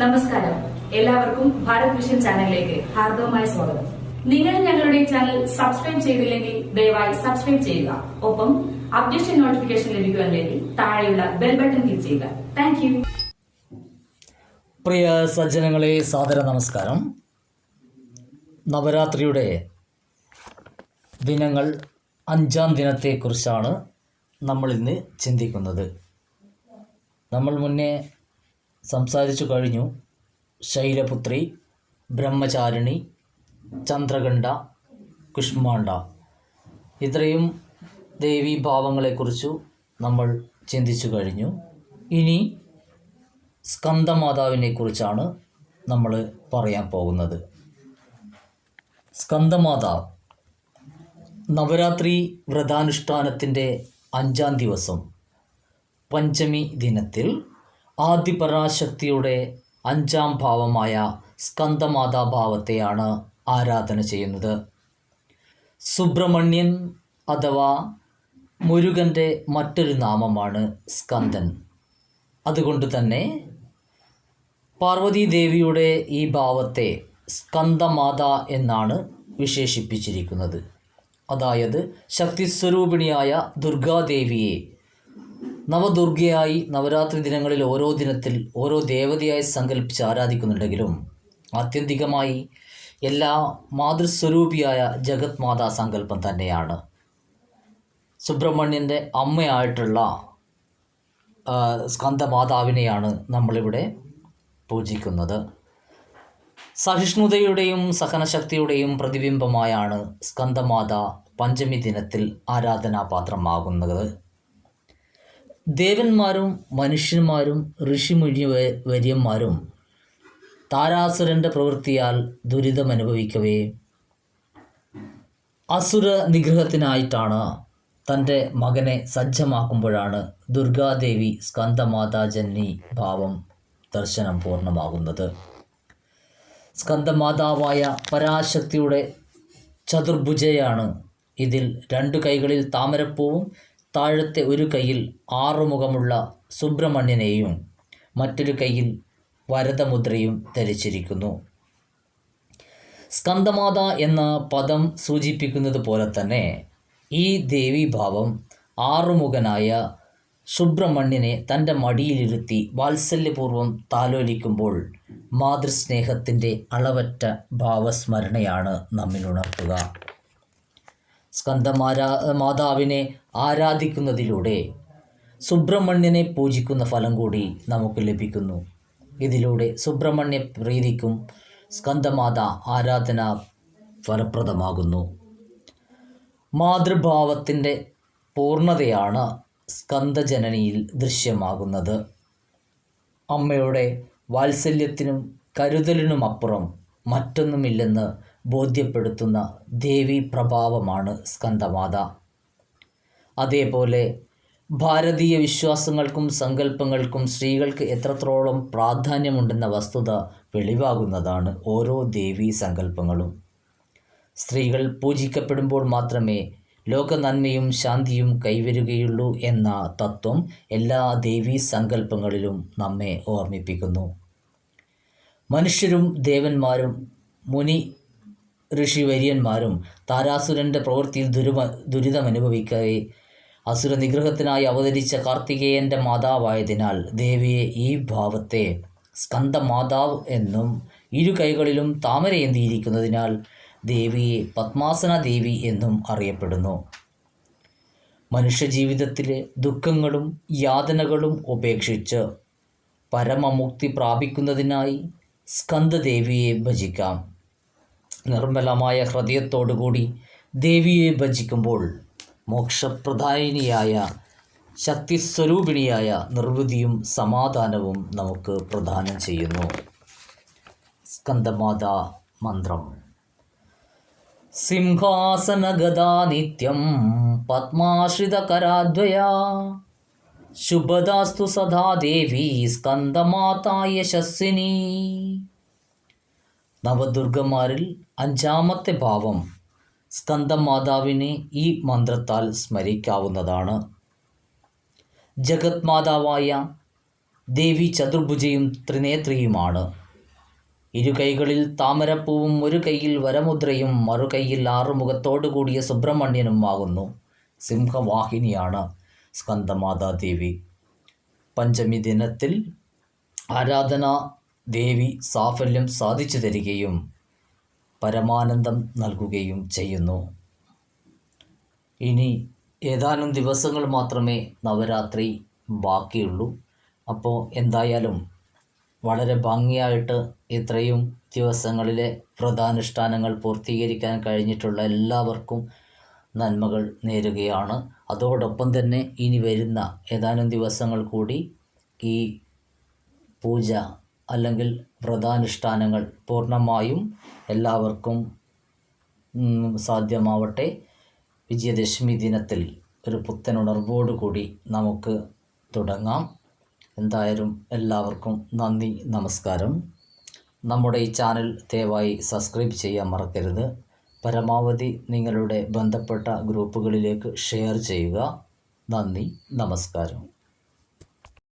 നമസ്കാരം. എല്ലാവർക്കും ഭാരത് വിഷൻ ചാനലിലേക്ക് ഹാർദവമായ സ്വാഗതം. നിങ്ങൾ ഞങ്ങളുടെ ചാനൽ സബ്സ്ക്രൈബ് ചെയ്തില്ലെങ്കിൽ ദയവായി സബ്സ്ക്രൈബ് ചെയ്യുക. ഒപ്പം അപ്ഡേഷൻ നോട്ടിഫിക്കേഷൻ ലഭിക്കുവാൻ വേണ്ടി താഴെയുള്ള ബെൽ ബട്ടൺ ക്ലിക്ക് ചെയ്യുക. താങ്ക് പ്രിയ സജ്ജനങ്ങളെ സാദര നമസ്കാരം. നവരാത്രിയുടെ ദിനങ്ങൾ അഞ്ചാം ദിനത്തെക്കുറിച്ചാണ് നമ്മളിന്ന് ചിന്തിക്കുന്നത്. നമ്മൾ മുന്നേ സംസാരിച്ചു കഴിഞ്ഞു. ശൈലപുത്രി ബ്രഹ്മചാരിണി ചന്ദ്രകണ്ഠ കുഷ്മാണ്ഡ. ഇത്രയും ദേവീഭാവങ്ങളെക്കുറിച്ചു നമ്മൾ ചിന്തിച്ചു കഴിഞ്ഞു. ഇനി സ്കന്ദമാതാവിനെ കുറിച്ചാണ് നമ്മൾ പറയാൻ പോകുന്നത്. സ്കന്ദമാതാവ് നവരാത്രി വ്രതാനുഷ്ഠാനത്തിന്റെ അഞ്ചാം ദിവസം പഞ്ചമി ദിനത്തിൽ ആദിപരാശക്തിയുടെ അഞ്ചാം ഭാവമായ സ്കന്ദമാതാഭാവത്തെയാണ് ആരാധന ചെയ്യുന്നത്. സുബ്രഹ്മണ്യൻ അഥവാ മുരുകന്റെ മറ്റൊരു നാമമാണ് സ്കന്ദൻ. അതുകൊണ്ട് തന്നെ പാർവതീദേവിയുടെ ഈ ഭാവത്തെ സ്കന്ദമാത എന്നാണ് വിശേഷിപ്പിച്ചിരിക്കുന്നത്. അതായത് ശക്തിസ്വരൂപിണിയായ ദുർഗാദേവിയെ നവദുർഗയായി നവരാത്രി ദിനങ്ങളിൽ ഓരോ ദിനത്തിൽ ഓരോ ദേവതയായി സങ്കല്പിച്ച് ആരാധിക്കുന്നുണ്ടെങ്കിലും ആത്യന്തികമായി എല്ലാ മാതൃസ്വരൂപിയായ ജഗത് മാതാ സങ്കല്പം തന്നെയാണ്. സുബ്രഹ്മണ്യന്റെ അമ്മയായിട്ടുള്ള സ്കന്ധമാതാവിനെയാണ് നമ്മളിവിടെ പൂജിക്കുന്നത്. സഹിഷ്ണുതയുടെയും സഹനശക്തിയുടെയും പ്രതിബിംബമായാണ് സ്കന്ധമാത പഞ്ചമി ദിനത്തിൽ ആരാധനാപാത്രമാകുന്നത്. ദേവന്മാരും മനുഷ്യന്മാരും ഋഷിമുഴി വ- വര്യന്മാരും താരാസുരന്റെ പ്രവൃത്തിയാൽ ദുരിതമനുഭവിക്കവേ അസുര നിഗ്രഹത്തിനായിട്ടാണ് തന്റെ മകനെ സജ്ജമാക്കുമ്പോഴാണ് ദുർഗാദേവി സ്കന്ദമാതാജന്നി ഭാവം ദർശനം പൂർണമാകുന്നത്. സ്കന്ദമാതാവായ പരാശക്തിയുടെ ചതുർഭുജയാണ് ഇതിൽ രണ്ടു കൈകളിൽ താമരപ്പൂവും താഴത്തെ ഒരു കൈയിൽ ആറുമുഖമുള്ള സുബ്രഹ്മണ്യനെയും മറ്റൊരു കൈയിൽ വരദമുദ്രയും ധരിച്ചിരിക്കുന്നു. സ്കന്ദമാത എന്ന പദം സൂചിപ്പിക്കുന്നത് പോലെ തന്നെ ഈ ദേവീഭാവം ആറുമുഖനായ സുബ്രഹ്മണ്യനെ തന്റെ മടിയിലിരുത്തി വാത്സല്യപൂർവം താലോലിക്കുമ്പോൾ മാതൃസ്നേഹത്തിന്റെ അളവറ്റ ഭാവസ്മരണയാണ് നമ്മിലുണർത്തുക സ്കന്ദമാരാ മാതാവിനെ ആരാധിക്കുന്നതിലൂടെ സുബ്രഹ്മണ്യനെ പൂജിക്കുന്ന ഫലം കൂടി നമുക്ക് ലഭിക്കുന്നു. ഇതിലൂടെ സുബ്രഹ്മണ്യ പ്രീതിക്കും സ്കന്ധമാത ആരാധന ഫലപ്രദമാകുന്നു. മാതൃഭാവത്തിന്റെ പൂർണതയാണ് സ്കന്ധജനനിയിൽ ദൃശ്യമാകുന്നത്. അമ്മയുടെ വാത്സല്യത്തിനും കരുതലിനുമപ്പുറം മറ്റൊന്നുമില്ലെന്ന് ബോധ്യപ്പെടുത്തുന്ന ദേവി പ്രഭാവമാണ് സ്കന്ദമാത അതേപോലെ ഭാരതീയ വിശ്വാസങ്ങൾക്കും സങ്കല്പങ്ങൾക്കും സ്ത്രീകൾക്ക് എത്രത്തോളം പ്രാധാന്യമുണ്ടെന്ന വസ്തുത വെളിവാകുന്നതാണ് ഓരോ ദേവീ സങ്കല്പങ്ങളും സ്ത്രീകൾ പൂജിക്കപ്പെടുമ്പോൾ മാത്രമേ ലോക നന്മയും ശാന്തിയും കൈവരുകയുള്ളൂ എന്ന തത്വം എല്ലാ ദേവീ സങ്കല്പങ്ങളിലും നമ്മെ ഓർമ്മിപ്പിക്കുന്നു. മനുഷ്യരും ദേവന്മാരും മുനി ഋഷിവര്യന്മാരും താരാസുരന്റെ പ്രവൃത്തിയിൽ ദുരിമ ദുരിതമനുഭവിക്കവേ. അസുര നിഗ്രഹത്തിനായി അവതരിച്ച കാർത്തികേയന്റെ മാതാവായതിനാൽ ദേവിയെ ഈ ഭാവത്തെ സ്കന്ദമാതാവ് എന്നും ഇരു കൈകളിലും താമരയേന്തിയിരിക്കുന്നതിനാൽ ദേവിയെ പത്മാസന ദേവി എന്നും അറിയപ്പെടുന്നു. മനുഷ്യജീവിതത്തിലെ ദുഃഖങ്ങളും യാതനകളും ഉപേക്ഷിച്ച് പരമമുക്തി പ്രാപിക്കുന്നതിനായി സ്കന്ദദേവിയെ ഭജിക്കാം. നിർമ്മലമായ ഹൃദയത്തോടുകൂടി ദേവിയെ ഭജിക്കുമ്പോൾ മോക്ഷപ്രധായിനിയായ ശക്തിസ്വരൂപിണിയായ നിർവൃതിയും സമാധാനവും നമുക്ക് പ്രദാനം ചെയ്യുന്നു. സ്കന്ദമാത മന്ത്രം. സിംഹാസനഗതാ നിത്യം പത്മാശ്രിതകരാദ്വയാ. ശുഭദാസ്തു സദാ ദേവി സ്കന്ദമാതാ യശസ്വിനി നവദുർഗമാരിൽ അഞ്ചാമത്തെ ഭാവം സ്കന്ദമാതാവിനെ ഈ മന്ത്രത്താൽ സ്മരിക്കാവുന്നതാണ്. ജഗത് മാതാവായ ദേവി ചതുർഭുജയും ത്രിനേത്രിയുമാണ്. ഇരു കൈകളിൽ താമരപ്പൂവും ഒരു കൈയിൽ വരമുദ്രയും മറു കൈയിൽ ആറുമുഖത്തോടു കൂടിയ സുബ്രഹ്മണ്യനുമാകുന്നു സിംഹവാഹിനിയാണ് സ്കന്ദമാതാദേവി. പഞ്ചമി ദിനത്തിൽ ആരാധന ദേവി സാഫല്യം സാധിച്ചു തരികയും പരമാനന്ദം നൽകുകയും ചെയ്യുന്നു. ഇനി ഏതാനും ദിവസങ്ങൾ മാത്രമേ നവരാത്രി ബാക്കിയുള്ളൂ. അപ്പോൾ എന്തായാലും വളരെ ഭംഗിയായിട്ട് ഇത്രയും ദിവസങ്ങളിലെ വ്രതാനുഷ്ഠാനങ്ങൾ പൂർത്തീകരിക്കാൻ കഴിഞ്ഞിട്ടുള്ള എല്ലാവർക്കും നന്മകൾ നേരുകയാണ്. അതോടൊപ്പം തന്നെ ഇനി വരുന്ന ഏതാനും ദിവസങ്ങൾ കൂടി ഈ പൂജ അല്ലെങ്കിൽ വ്രതാനുഷ്ഠാനങ്ങൾ പൂർണമായും എല്ലാവർക്കും സാധ്യമാവട്ടെ. വിജയദശമി ദിനത്തിൽ ഒരു പുത്തൻ ഉണർവോടുകൂടി നമുക്ക് തുടങ്ങാം. എന്തായാലും എല്ലാവർക്കും നന്ദി നമസ്കാരം. നമ്മുടെ ഈ ചാനൽ ദയവായി സബ്സ്ക്രൈബ് ചെയ്യാൻ മറക്കരുത്. പരമാവധി നിങ്ങളുടെ ബന്ധപ്പെട്ട ഗ്രൂപ്പുകളിലേക്ക് ഷെയർ ചെയ്യുക. നന്ദി നമസ്കാരം.